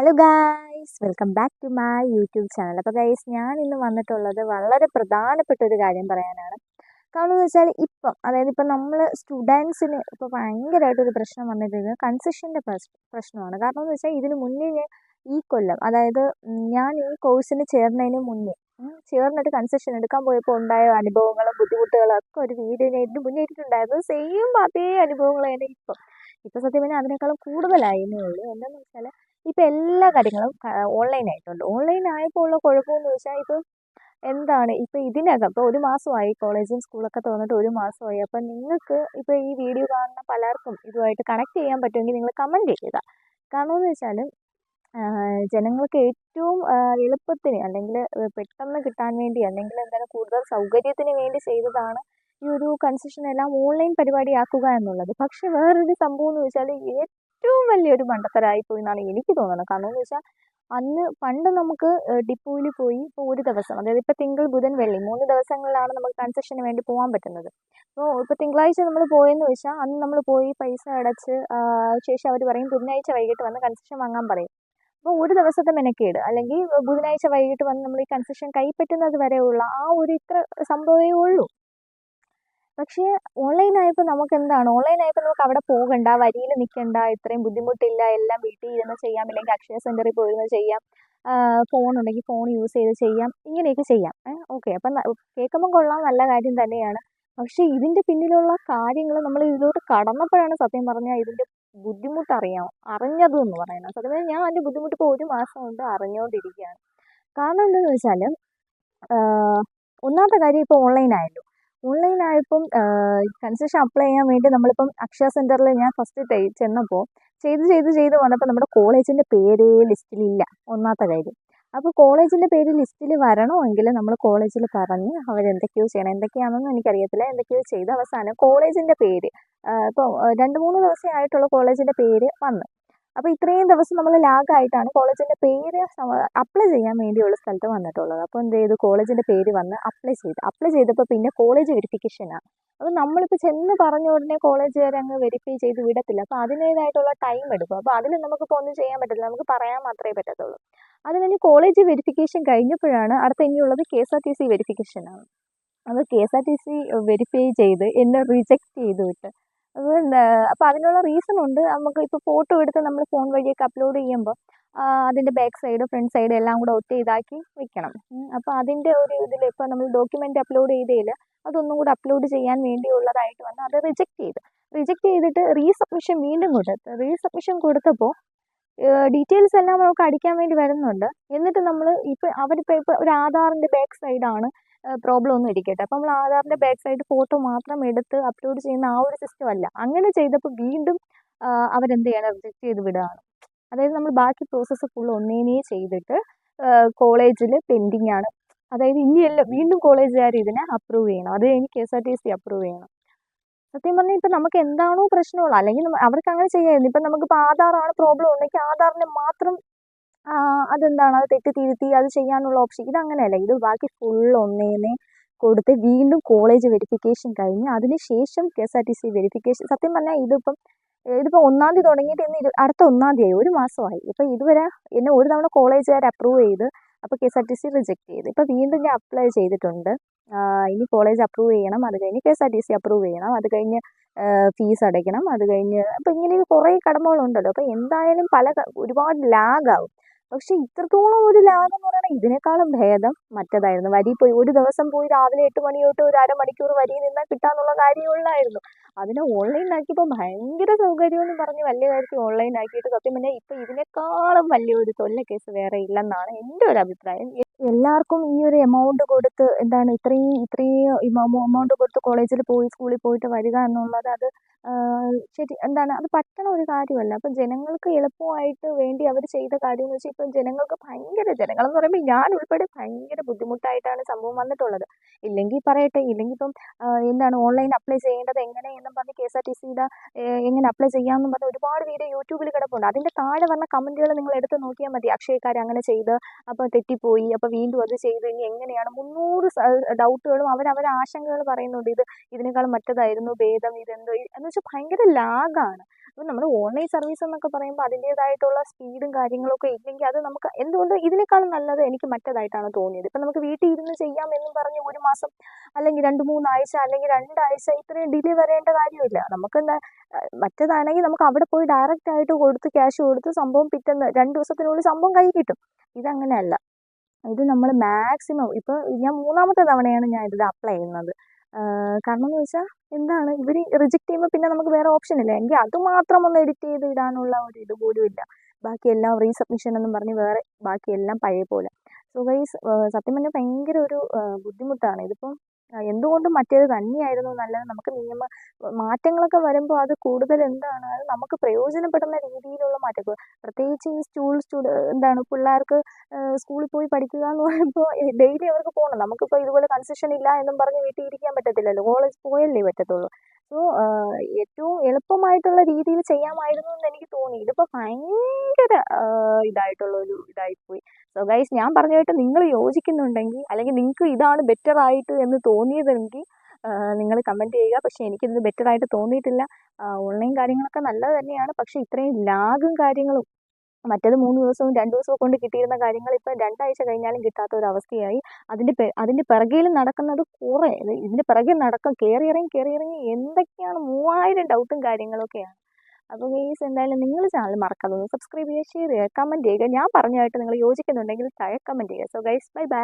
Hello guys welcome back to my YouTube channel അപ്പോൾ guys ഞാൻ ഇന്ന് വന്നിട്ടുള്ളത് വളരെ പ്രധാനപ്പെട്ട ഒരു കാര്യം പറയാനാണ്. കാരണം എന്ന് വെച്ചാൽ ഇപ്പം അതായത് ഇപ്പം നമ്മൾ സ്റ്റുഡൻസിന് ഇപ്പോൾ ഭയങ്കരമായിട്ടൊരു പ്രശ്നം വന്നിട്ടുള്ളത് കൺസെഷന്റെ പ്രശ്നമാണ്. കാരണം എന്ന് വെച്ചാൽ ഇതിന് മുന്നേ ഞാൻ ഈ കൊല്ലം അതായത് ഞാൻ ഈ കോഴ്സിന് ചേർന്നതിന് മുന്നേ ചേർന്നിട്ട് കൺസെഷൻ എടുക്കാൻ പോയപ്പോൾ ഉണ്ടായ അനുഭവങ്ങളും ബുദ്ധിമുട്ടുകളും ഒക്കെ ഒരു വീഡിയോ ഇതിന് മുന്നേ ഇട്ടിട്ടുണ്ടായിരുന്നു. സെയിം അതേ അനുഭവങ്ങൾ തന്നെ ഇപ്പം. ഇപ്പം സത്യം പറഞ്ഞാൽ അതിനേക്കാളും കൂടുതലായിരുന്നേ ഉള്ളൂ. എന്താണെന്ന് വെച്ചാൽ ഇപ്പം എല്ലാ കാര്യങ്ങളും ഓൺലൈൻ ആയപ്പോൾ ഉള്ള കുഴപ്പമെന്ന് വെച്ചാൽ ഇത് എന്താണ് ഇപ്പം ഇതിനകം ഇപ്പോൾ ഒരു മാസമായി കോളേജും സ്കൂളൊക്കെ തുറന്നിട്ട് ഒരു മാസമായി. അപ്പം നിങ്ങൾക്ക് ഇപ്പോൾ ഈ വീഡിയോ കാണുന്ന പലർക്കും ഇതുമായിട്ട് കണക്ട് ചെയ്യാൻ പറ്റുമെങ്കിൽ നിങ്ങൾ കമന്റ് ചെയ്യുക. കാരണമെന്ന് വെച്ചാൽ ജനങ്ങൾക്ക് ഏറ്റവും എളുപ്പത്തിന് അല്ലെങ്കിൽ പെട്ടെന്ന് കിട്ടാൻ വേണ്ടി അല്ലെങ്കിൽ എന്താണ് കൂടുതൽ സൗകര്യത്തിന് വേണ്ടി ചെയ്തതാണ് ഈ ഒരു കൺസെഷൻ എല്ലാം ഓൺലൈൻ പരിപാടിയാക്കുക എന്നുള്ളത്. പക്ഷേ വേറൊരു സംഭവം എന്ന് വെച്ചാൽ ഏറ്റവും വലിയൊരു മണ്ടത്തരായി പോയി എന്നാണ് എനിക്ക് തോന്നുന്നത്. കാരണം എന്ന് വെച്ചാൽ അന്ന് പണ്ട് നമുക്ക് ഡിപ്പോയിൽ പോയി ഇപ്പോൾ ഒരു ദിവസം അതായത് ഇപ്പോൾ തിങ്കൾ ബുധൻ വെള്ളി മൂന്ന് ദിവസങ്ങളിലാണ് നമുക്ക് കൺസെഷന് വേണ്ടി പോകാൻ പറ്റുന്നത്. അപ്പോൾ ഇപ്പോൾ തിങ്കളാഴ്ച നമ്മൾ പോയെന്ന് വെച്ചാൽ അന്ന് നമ്മൾ പോയി പൈസ അടച്ച് ശേഷം അവർ പറയും ബുധനാഴ്ച വൈകിട്ട് വന്ന് കൺസെഷൻ വാങ്ങാൻ പറയും. അപ്പോൾ ഒരു ദിവസത്തെ മെനക്കേട്. അല്ലെങ്കിൽ ബുധനാഴ്ച വൈകിട്ട് വന്ന് നമ്മൾ ഈ കൺസെഷൻ കൈപ്പറ്റുന്നത് വരെയുള്ള ആ ഒരു ഇത്ര സംഭവമേ ഉള്ളൂ. പക്ഷേ ഓൺലൈൻ ആയപ്പോൾ നമുക്ക് എന്താണ് ഓൺലൈൻ ആയപ്പോൾ നമുക്ക് അവിടെ പോകണ്ട വരിയിൽ നിൽക്കണ്ട ഇത്രയും ബുദ്ധിമുട്ടില്ല എല്ലാം വീട്ടിൽ ഇരുന്ന് ചെയ്യാം അല്ലെങ്കിൽ അക്ഷയ സെന്ററിൽ പോയിരുന്ന് ചെയ്യാം ഫോൺ ഉണ്ടെങ്കിൽ ഫോൺ യൂസ് ചെയ്ത് ചെയ്യാം ഇങ്ങനെയൊക്കെ ചെയ്യാം. ഓക്കെ അപ്പം കേൾക്കുമ്പോൾ കൊള്ളാം നല്ല കാര്യം തന്നെയാണ്. പക്ഷേ ഇതിന്റെ പിന്നിലുള്ള കാര്യങ്ങൾ നമ്മൾ ഇതിലോട്ട് കടന്നപ്പോഴാണ് സത്യം പറഞ്ഞാൽ ഇതിന്റെ ബുദ്ധിമുട്ട് അറിയാം അറിഞ്ഞത് എന്ന് പറയുന്നത്. സത്യം പറഞ്ഞാൽ ഞാൻ അതിന്റെ ബുദ്ധിമുട്ട് ഇപ്പോൾ ഒരു മാസം കൊണ്ട് അറിഞ്ഞുകൊണ്ടിരിക്കുകയാണ്. കാരണം എന്താണെന്ന് വെച്ചാൽ ഒന്നാമത്തെ കാര്യം ഇപ്പോൾ ഓൺലൈൻ ആയപ്പം കൺസെഷൻ അപ്ലൈ ചെയ്യാൻ വേണ്ടി നമ്മളിപ്പം അക്ഷയ സെന്ററിൽ ഞാൻ ഫസ്റ്റ് ചെന്നപ്പോൾ ചെയ്ത് ചെയ്ത് ചെയ്ത് വന്നപ്പോൾ നമ്മുടെ കോളേജിന്റെ പേരേ ലിസ്റ്റിലില്ല. ഒന്നാമത്തെ കാര്യം. അപ്പോൾ കോളേജിന്റെ പേര് ലിസ്റ്റിൽ വരണമെങ്കിൽ നമ്മൾ കോളേജിൽ പറഞ്ഞ് അവരെന്തൊക്കെയോ ചെയ്യണം. എന്തൊക്കെയാണെന്നൊന്നും എനിക്കറിയത്തില്ല. എന്തൊക്കെയോ ചെയ്ത് അവസാനം കോളേജിന്റെ പേര് ഇപ്പോൾ രണ്ട് മൂന്ന് ദിവസമേ ആയിട്ടുള്ള കോളേജിന്റെ പേര് വന്ന്. അപ്പോൾ ഇത്രയും ദിവസം നമ്മൾ ലാഗായിട്ടാണ് കോളേജിന്റെ പേര് അപ്ലൈ ചെയ്യാൻ വേണ്ടിയുള്ള സ്ഥലത്ത് വന്നിട്ടുള്ളത്. അപ്പോൾ എന്ത് ചെയ്തു? കോളേജിന്റെ പേര് വന്ന് അപ്ലൈ ചെയ്തു. അപ്ലൈ ചെയ്തപ്പോൾ പിന്നെ കോളേജ് വെരിഫിക്കേഷനാണ് അപ്പോൾ നമ്മളിപ്പോൾ ചെന്ന് പറഞ്ഞ ഉടനെ കോളേജുകാർ അങ്ങ് വെരിഫൈ ചെയ്ത് വിടത്തില്ല. അപ്പോൾ അതിന്റേതായിട്ടുള്ള ടൈം എടുക്കും. അപ്പോൾ അതിൽ നമുക്കിപ്പോൾ ഒന്നും ചെയ്യാൻ പറ്റില്ല നമുക്ക് പറയാൻ മാത്രമേ പറ്റത്തുള്ളൂ. അത് കഴിഞ്ഞ് കോളേജ് വെരിഫിക്കേഷൻ കഴിഞ്ഞപ്പോഴാണ് അടുത്ത ഇനിയുള്ളത് K S R T C വെരിഫിക്കേഷനാണ് അത് K S R T C verify ചെയ്ത് എന്നെ റിജക്റ്റ് ചെയ്തു വിട്ട്. എന്താ അപ്പോൾ അതിനുള്ള റീസൺ ഉണ്ട്. നമുക്ക് ഇപ്പോൾ ഫോട്ടോ എടുത്ത് നമ്മൾ ഫോൺ വഴിയൊക്കെ അപ്ലോഡ് ചെയ്യുമ്പോൾ അതിന്റെ ബാക്ക് സൈഡ് ഫ്രണ്ട് സൈഡ് എല്ലാം കൂടെ ഒറ്റ ഇതാക്കി വെക്കണം. അപ്പോൾ അതിന്റെ ഒരു ഇതിൽ ഇപ്പോൾ നമ്മൾ ഡോക്യുമെന്റ് അപ്ലോഡ് ചെയ്തതിൽ അതൊന്നും കൂടെ അപ്ലോഡ് ചെയ്യാൻ വേണ്ടിയുള്ളതായിട്ട് വന്ന് അത് റിജക്റ്റ് ചെയ്ത്. റിജക്റ്റ് ചെയ്തിട്ട് റീസബ്മിഷൻ വീണ്ടും കൊടുത്ത്. റീസബ്മിഷൻ കൊടുത്തപ്പോൾ ഡീറ്റെയിൽസ് എല്ലാം നമുക്ക് അടിക്കാൻ വേണ്ടി വരുന്നുണ്ട്. എന്നിട്ട് നമ്മൾ ഇപ്പോൾ അവരിപ്പോൾ ഇപ്പോൾ ഒരു ആധാറിന്റെ ബാക്ക് സൈഡാണ് പ്രോബ്ലം ഒന്നും ഇരിക്കട്ടെ. അപ്പോൾ നമ്മൾ ആധാറിന്റെ ബാക്ക് സൈഡ് ഫോട്ടോ മാത്രം എടുത്ത് അപ്ലോഡ് ചെയ്യുന്ന ആ ഒരു സിസ്റ്റം അല്ല. അങ്ങനെ ചെയ്തപ്പോൾ വീണ്ടും അവരെന്ത് ചെയ്യാൻ റിജക്റ്റ് ചെയ്ത് വിടുകയാണ്. അതായത് നമ്മൾ ബാക്കി പ്രോസസ്സ് ഫുൾ ഒന്നേനേ ചെയ്തിട്ട് കോളേജിൽ പെൻഡിങ് ആണ്. അതായത് ഇനിയല്ല വീണ്ടും കോളേജുകാർ ഇതിനെ അപ്രൂവ് ചെയ്യണം. അത് കഴിഞ്ഞ് K S R T C approve ചെയ്യണം. സത്യം പറഞ്ഞാൽ ഇപ്പം നമുക്ക് എന്താണോ പ്രശ്നമുള്ളത് അല്ലെങ്കിൽ അവർക്ക് അങ്ങനെ ചെയ്യാമായിരുന്നു. ഇപ്പം നമുക്കിപ്പോൾ ആധാറാണ് പ്രോബ്ലം ഉണ്ടെങ്കിൽ ആധാറിനെ മാത്രം അതെന്താണ്? അത് തെറ്റ് തിരുത്തി അത് ചെയ്യാനുള്ള ഓപ്ഷൻ ഇത് ഇതങ്ങനെയല്ല. ഇത് ബാക്കി ഫുൾ ഒന്നേനെ കൊടുത്ത് വീണ്ടും കോളേജ് വെരിഫിക്കേഷൻ കഴിഞ്ഞ് അതിനുശേഷം K S R T C verification സത്യം പറഞ്ഞാൽ ഇതിപ്പം ഇതിപ്പോൾ ഒന്നാം തീയതി തുടങ്ങിയിട്ട് ഇന്ന് അടുത്ത ഒന്നാം തീയതി ഒരു മാസമായി. ഇപ്പോൾ ഇതുവരെ എന്നെ ഒരു തവണ കോളേജുകാർ അപ്രൂവ് ചെയ്ത് അപ്പോൾ K S R T C reject ചെയ്ത്. ഇപ്പോൾ വീണ്ടും ഞാൻ അപ്ലൈ ചെയ്തിട്ടുണ്ട്. ഇനി കോളേജ് അപ്രൂവ് ചെയ്യണം. അത് കഴിഞ്ഞ് K S R T C approve ചെയ്യണം. അത് കഴിഞ്ഞ് ഫീസ് അടയ്ക്കണം. അത് കഴിഞ്ഞ് അപ്പോൾ ഇങ്ങനെ കുറേ കടമകളുണ്ടല്ലോ. അപ്പോൾ എന്തായാലും പല ഒരുപാട് ഒരുപാട് ലാഗാവും പക്ഷേ ഇത്രത്തോളം ഒരു ലാഭം എന്ന് പറയുന്നത് ഇതിനേക്കാളും ഭേദം മറ്റേതായിരുന്നു. വരി പോയി ഒരു ദിവസം പോയി രാവിലെ എട്ട് മണി തൊട്ട് ഒരു അരമണിക്കൂർ വരിയിൽ നിന്നാൽ കിട്ടാന്നുള്ള കാര്യമുള്ളായിരുന്നു. അതിനെ ഓൺലൈൻ ആക്കിയപ്പോൾ ഭയങ്കര സൗകര്യം എന്ന് പറഞ്ഞ് വലിയ കാര്യത്തിൽ ഓൺലൈൻ ആക്കിയിട്ട് സത്യം പറഞ്ഞാൽ ഇപ്പൊ ഇതിനേക്കാളും വലിയൊരു തൊല്ല കേസ് വേറെ ഇല്ലെന്നാണ് എന്റെ ഒരു അഭിപ്രായം. എല്ലാവർക്കും ഈ ഒരു എമൗണ്ട് കൊടുത്ത് എന്താണ് ഇത്രയും ഇത്രയും എമൗണ്ട് കൊടുത്ത് കോളേജിൽ പോയി സ്കൂളിൽ പോയിട്ട് വരിക എന്നുള്ളത് അത് ശരി എന്താണ് അത് പറ്റണ ഒരു കാര്യമല്ല. അപ്പം ജനങ്ങൾക്ക് എളുപ്പമായിട്ട് വേണ്ടി അവർ ചെയ്ത കാര്യം എന്ന് വെച്ചാൽ ഇപ്പം ജനങ്ങൾക്ക് ഭയങ്കര ജനങ്ങൾ എന്ന് പറയുമ്പോൾ ഞാൻ ഉൾപ്പെടെ ഭയങ്കര ബുദ്ധിമുട്ടായിട്ടാണ് സംഭവം വന്നിട്ടുള്ളത്. ഇല്ലെങ്കിൽ പറയട്ടെ ഇല്ലെങ്കിൽ ഇപ്പം എന്താണ് ഓൺലൈൻ അപ്ലൈ ചെയ്യേണ്ടത് എങ്ങനെ എന്നും പറഞ്ഞ് കെ എസ് ആർ ടി സിയുടെ എങ്ങനെ അപ്ലൈ ചെയ്യാമെന്നും പറഞ്ഞ് ഒരുപാട് വീഡിയോ യൂട്യൂബിൽ കിടപ്പുണ്ട്. അതിന്റെ താഴെ വന്ന കമന്റുകൾ നിങ്ങൾ എടുത്ത് നോക്കിയാൽ മതി. അക്ഷയക്കാർ അങ്ങനെ ചെയ്ത് അപ്പോൾ തെറ്റിപ്പോയി അപ്പോൾ വീണ്ടും അത് ചെയ്തു ഇനി എങ്ങനെയാണ്? മുന്നൂറ് ഡൗട്ടുകളും അവർ അവരെ ആശങ്കകൾ പറയുന്നുണ്ട്. ഇത് ഇതിനേക്കാൾ മറ്റേതായിരുന്നു ഭേദം ഇതെന്തോ എന്ന് വെച്ചാൽ ഭയങ്കര ലാഗാണ് അപ്പോൾ നമ്മൾ ഓൺലൈൻ സർവീസ് എന്നൊക്കെ പറയുമ്പോൾ അതിന്റേതായിട്ടുള്ള സ്പീഡും കാര്യങ്ങളൊക്കെ ഇല്ലെങ്കിൽ അത് നമുക്ക് എന്തുകൊണ്ട് ഇതിനേക്കാളും നല്ലത് എനിക്ക് മറ്റേതായിട്ടാണ് തോന്നിയത്. ഇപ്പം നമുക്ക് വീട്ടിൽ ഇരുന്ന് ചെയ്യാം എന്നും പറഞ്ഞ് ഒരു മാസം അല്ലെങ്കിൽ രണ്ട് മൂന്നാഴ്ച അല്ലെങ്കിൽ രണ്ടാഴ്ച ഇത്രയും ഡിലേ വരേണ്ട കാര്യമില്ല. നമുക്ക് എന്താ മറ്റേതാണെങ്കിൽ നമുക്ക് അവിടെ പോയി ഡയറക്റ്റ് ആയിട്ട് കൊടുത്ത് ക്യാഷ് കൊടുത്ത് സംഭവം പിറ്റേന്ന് രണ്ട് ദിവസത്തിനുള്ളിൽ സംഭവം കൈ കിട്ടും. ഇതങ്ങനെയല്ല. ഇത് നമ്മൾ മാക്സിമം ഇപ്പോൾ ഞാൻ മൂന്നാമത്തെ തവണയാണ് ഞാൻ ഇത് അപ്ലൈ ചെയ്യുന്നത്. കാരണം എന്ന് വെച്ചാൽ എന്താണ് ഇവർ റിജക്റ്റ് ചെയ്യുമ്പോൾ പിന്നെ നമുക്ക് വേറെ ഓപ്ഷൻ ഇല്ല. എങ്കിൽ അത് മാത്രം ഒന്ന് എഡിറ്റ് ചെയ്ത് ഇടാനുള്ള ഒരു ഇത് പോലും ഇല്ല. ബാക്കിയെല്ലാം റീസബ്മിഷൻ എന്നും പറഞ്ഞ് വേറെ ബാക്കി എല്ലാം പഴയ പോലെ. സോ ഗൈസ് സത്യം പറഞ്ഞാൽ ഭയങ്കര ഒരു ബുദ്ധിമുട്ടാണ്. ഇതിപ്പം എന്തുകൊണ്ടും മറ്റേത് തന്നെയായിരുന്നു നല്ലത്. നമുക്ക് നിയമ മാറ്റങ്ങളൊക്കെ വരുമ്പോൾ അത് കൂടുതൽ എന്താണ് അത് നമുക്ക് പ്രയോജനപ്പെടുന്ന രീതിയിലുള്ള മാറ്റങ്ങൾ. പ്രത്യേകിച്ച് ഈ സ്കൂൾ സ്റ്റുഡ എന്താണ് പിള്ളേർക്ക് സ്കൂളിൽ പോയി പഠിക്കുക എന്ന് പറയുമ്പോൾ ഡെയിലി അവർക്ക് പോകണം നമുക്കിപ്പോൾ ഇതുപോലെ കൺസെഷൻ ഇല്ല എന്നും പറഞ്ഞ് വീട്ടിൽ ഇരിക്കാൻ പറ്റത്തില്ലല്ലോ. കോളേജ് പോയല്ലേ പറ്റത്തുള്ളൂ. സോ ഏറ്റവും എളുപ്പമായിട്ടുള്ള രീതിയിൽ ചെയ്യാമായിരുന്നു എന്ന് എനിക്ക് തോന്നി. ഇതിപ്പോൾ ഭയങ്കര ഇതായിട്ടുള്ള ഒരു ഇതായിപ്പോയി. സോ ഗൈസ് ഞാൻ പറഞ്ഞതായിട്ട് നിങ്ങൾ യോജിക്കുന്നുണ്ടെങ്കിൽ അല്ലെങ്കിൽ നിങ്ങൾക്ക് ഇതാണ് ബെറ്റർ ആയിട്ട് എന്ന് തോന്നിയതെങ്കിൽ നിങ്ങൾ കമന്റ് ചെയ്യുക. പക്ഷേ എനിക്കിത് ബെറ്റർ ആയിട്ട് തോന്നിയിട്ടില്ല. ഓൺലൈൻ കാര്യങ്ങളൊക്കെ നല്ലത് തന്നെയാണ്. പക്ഷേ ഇത്രയും ലാഗും കാര്യങ്ങളും മറ്റത് മൂന്ന് ദിവസവും രണ്ട് ദിവസവും കൊണ്ട് കിട്ടിയിരുന്ന കാര്യങ്ങൾ ഇപ്പം രണ്ടാഴ്ച കഴിഞ്ഞാലും കിട്ടാത്ത ഒരു അവസ്ഥയായി. അതിന്റെ അതിന്റെ പിറകിൽ നടക്കുന്നത് കുറേ. ഇതിന്റെ പിറകിൽ നടക്കും കയറി ഇറങ്ങി കയറി ഇറങ്ങി എന്തൊക്കെയാണ് മൂവായിരം ഡൗട്ടും കാര്യങ്ങളൊക്കെയാണ്. അപ്പോൾ ഗെയ്സ് എന്തായാലും നിങ്ങൾ ചാനൽ മറക്കാതെ സബ്സ്ക്രൈബ് ചെയ്യുക ഷെയർ ചെയ്യുക കമന്റ് ചെയ്യുക. ഞാൻ പറഞ്ഞതായിട്ട് നിങ്ങൾ യോജിക്കുന്നുണ്ടെങ്കിൽ താഴെ കമന്റ് ചെയ്യുക. So guys bye bye